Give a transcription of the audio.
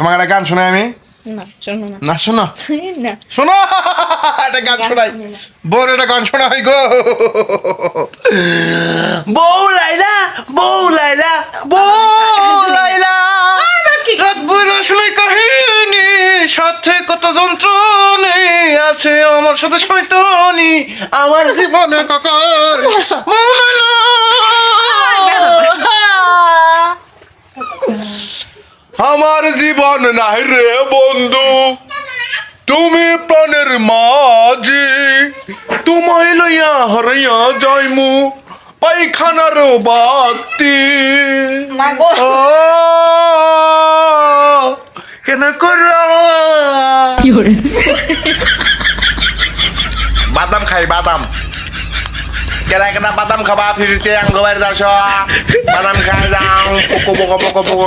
তোমাকে একটা গান শোনাই আমি? না শোনো না। শোনো? একটা গান শোনাই। বউর একটা গান শোনা হয় গো। বউ লাইলা বউ লাইলা বউ লাইলা। রাত বইরা শুনে কাহিনী সাথে কত যন্ত্রণে আছে আমার সাথে শয়তানি আমার জীবনে কাকার বউ লাইলা আমার জীবন নাই রে বন্ধু। তুমি প্রাণের মাঝি। তোমায় লইয়া হরাইয়া যাইমু পাইখানার বাতি। কেন কর বাদাম খাই বাদাম। কেনা কেনা বাদাম খাবা ফিরিতে আঙ্গ বাড়িতে আস বাদাম খাই যাও পোকো পোকো পোকো পোকো